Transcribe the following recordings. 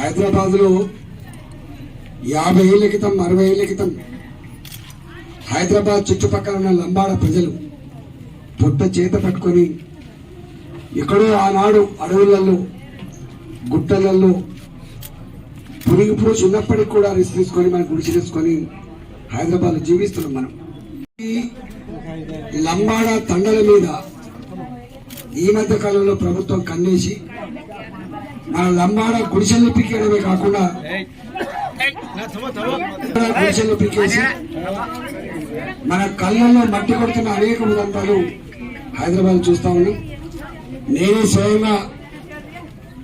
హైదరాబాద్లో యాభై ఏళ్ళ క్రితం అరవై ఏళ్ళ క్రితం హైదరాబాద్ చుట్టుపక్కల ఉన్న లంబాడ ప్రజలు పొట్ట చేత పట్టుకొని ఎక్కడో ఆనాడు అడవులలో గుట్టలలో పురిగి పురుషు కూడా రిస్క్ తీసుకొని మనం గుడిచి తీసుకొని హైదరాబాద్లో జీవిస్తున్నాం మనం. లంబాడ తండల మీద ఈ మధ్య కాలంలో ప్రభుత్వం కన్నేసి మన లంబాడ గుడిసెలు పిక్కడమే కాకుండా గుడిసెలు పిక్కేసి మన కళ్ళల్లో మట్టి కొడుతున్న అనేక ఉదంతాలు హైదరాబాద్ చూస్తా ఉన్నాం. నేనే స్వయంగా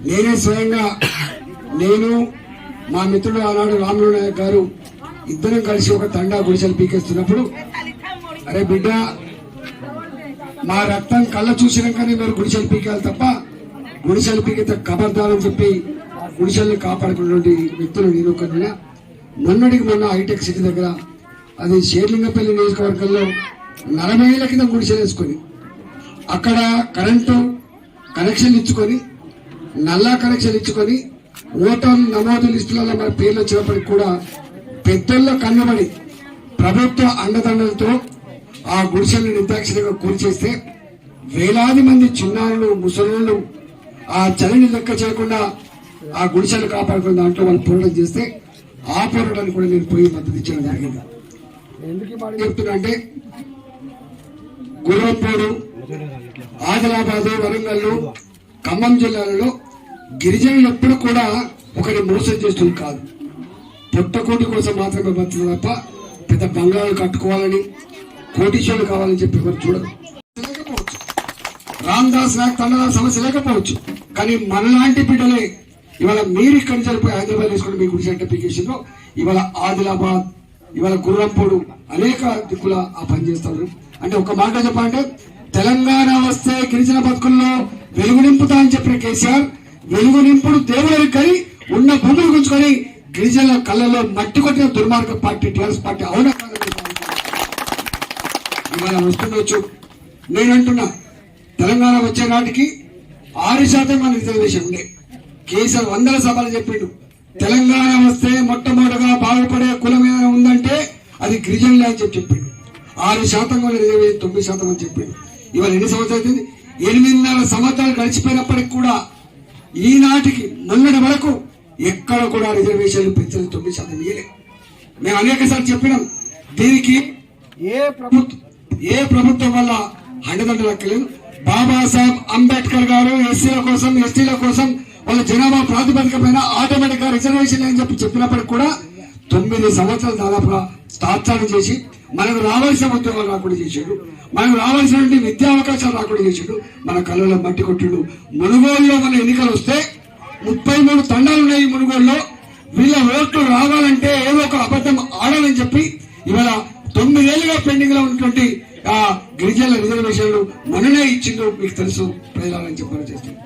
నేనే స్వయంగా నేను మా మిత్రుడు ఆనాడు రాములు నాయక్ గారు ఇద్దరం కలిసి ఒక తండా గుడిసెలు పీకేస్తున్నప్పుడు అరే బిడ్డ మా రక్తం కళ్ళ చూసినాకనే మీరు గుడిసెలు పీకాలి తప్ప గుడిసెలు పీకితే కబర్దారని చెప్పి గుడిసెల్ని కాపాడుకున్నటువంటి వ్యక్తులు నేను ఒకరిని మొన్నటికి మొన్న హైటెక్ సిటీ దగ్గర అది షేర్లింగపల్లి నియోజకవర్గంలో నలభై ఏళ్ళ కింద గుడిసెలు వేసుకొని అక్కడ కరెంటు కనెక్షన్ ఇచ్చుకొని నల్లా కనెక్షన్ ఇచ్చుకొని ఓటర్ నమోదు లిస్టులలో మన పేర్లు వచ్చినప్పటికి కూడా పెద్దల్లో కన్నబడి ప్రభుత్వ అండదండలతో ఆ గుడిసెలను నిర్దాక్షిణ్యంగా కూల్చేస్తే వేలాది మంది చిన్నారులు ముసలు ఆ చలిని లెక్క చేయకుండా ఆ గుడిసెలు కాపాడుకున్న దాంట్లో వాళ్ళు పోరాటం చేస్తే ఆ పోరాటానికి కూడా నేను పోయి మద్దతు ఇచ్చడం జరిగింది ఎందుకు చెప్తున్నా అంటే గుర్రంపోడు ఆదిలాబాద్ వరంగల్ ఖమ్మం జిల్లాలలో గిరిజనులు ఎప్పుడు కూడా ఒకరి మోసం చేస్తుంది కాదు. పుట్టకోటి కోసం మాత్రమే బతులు తప్ప పెద్ద బంగారు కట్టుకోవాలని కోటీశ్వరులు కావాలని చెప్పి ఎవరు లేకపోవచ్చు రామ్దాస్ నాయక్ తండల సమస్య లేకపోవచ్చు. కానీ మనలాంటి బిడ్డలే. ఇవాళ మీరు ఇక్కడి నుంచి హైదరాబాద్ తీసుకుని మీ గుడి అప్లికేషన్లో ఇవాళ ఆదిలాబాద్ ఇవాళ గుర్రంపూడు అనేక దిక్కుల ఆ పని చేస్తారు. అంటే ఒక మాట చెప్పాలంటే తెలంగాణ వస్తే గిరిజన బతుకుల్లో వెలుగు నింపుతా అని చెప్పిన కేసీఆర్ వెలుగు నింపుడు దేవుడు కని ఉన్న భూములు గుంచుకొని గిరిజనుల కళ్ళలో మట్టి కొట్టిన దుర్మార్గ పార్టీ టీఆర్ఎస్ పార్టీ అవునా ఇవాళ వస్తుండొచ్చు. నేనంటున్నా తెలంగాణ వచ్చే నాటికి ఆరు శాతం మన రిజర్వేషన్ ఉండే. కేసీఆర్ వందల సభలు చెప్పిండు. తెలంగాణ వస్తే మొట్టమొదటిగా బాగుపడే కులం ఏదైనా ఉందంటే అది గిరిజనులే అని చెప్పి చెప్పిండు. ఆరు శాతం కూడా రిజర్వేషన్ తొమ్మిది శాతం అని చెప్పిండు. ఇవాళ ఎన్ని సంవత్సరాలు అవుతుంది? ఎనిమిదిన్నర సంవత్సరాలు గడిచిపోయినప్పటికి కూడా ఈనాటికి మొన్నటి వరకు ఎక్కడ కూడా రిజర్వేషన్లు పెంచలేదు తొమ్మిది శాతం ఇయ్యలే. మేము అనేక సార్లు చెప్పినాం దీనికి ఏ ప్రభుత్వం ఏ ప్రభుత్వం వల్ల అండదండలు ఎక్కలేదు బాబాసాహెబ్ అంబేద్కర్ గారు ఎస్సీల కోసం ఎస్టీల కోసం వాళ్ళ జనాభా ప్రాతిపదిక పైన ఆటోమేటిక్గా రిజర్వేషన్ అని చెప్పి చెప్పినప్పటికి కూడా తొమ్మిది సంవత్సరాలు దాదాపుగా తాత్సారం చేసి మనకు రావాల్సిన ఉద్యోగాలు రాకుండా చేసాడు. మనకు రావాల్సినటువంటి విద్యా అవకాశాలు రాకుండా చేసాడు. మన కళ్ళలో మట్టి కొట్టిడు. మునుగోలులో మన ఎన్నికలు వస్తే ముప్పై మూడు తండాలు ఉన్నాయి మునుగోలులో. వీళ్ళ ఓట్లు రావాలంటే ఏదో ఒక అబద్ధం ఆడాలని చెప్పి ఇవాళ తొమ్మిదేళ్ళుగా పెండింగ్లో ఉన్నటువంటి గిరిజనుల రిజర్వేషన్లు మొన్ననే ఇచ్చిందో మీకు తెలుసు ప్రజలని చెప్పని చేస్తుంది